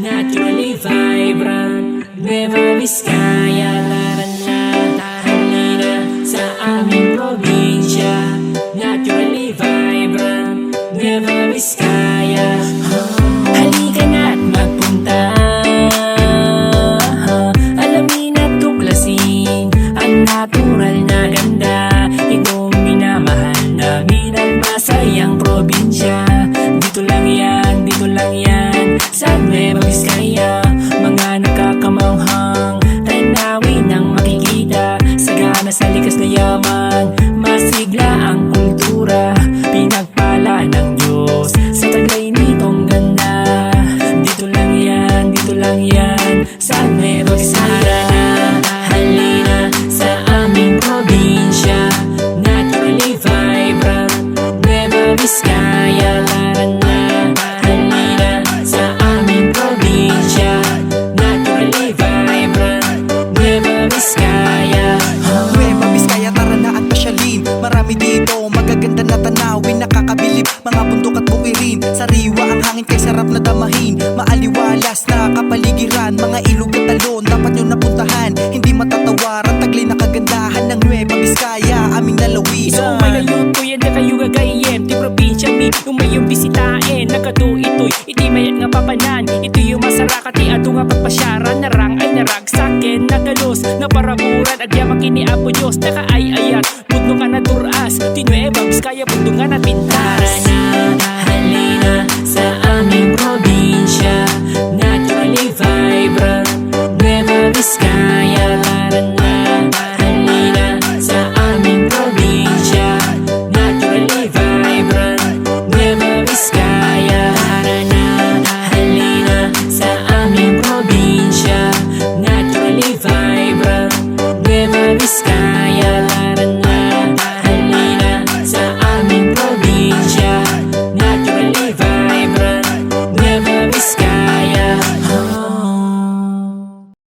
Naturally vibrant, Nueva Vizcaya Sagana sa likas na yaman Hangin kay sarap na damahin Maaliwalas na kapaligiran Mga ilog at talon dapat nyo napuntahan. Hindi matatawaran taglay na kagandahan Ng Nueva Vizcaya aming nalawisan So umayayon ko yan na kayo gagayem Di probinsya mi umayong bisitaen Nakadu ito'y iti mayat nga papanan. Ito yung masarakati ato nga pagpasyaran. Narang ay narag sakin Nagalos na paraburan At yaman kini Apo Diyos Nakaay ayat Budno ka na duras Di Nueva Vizcaya Budno nga na pintas Tara na, Severiz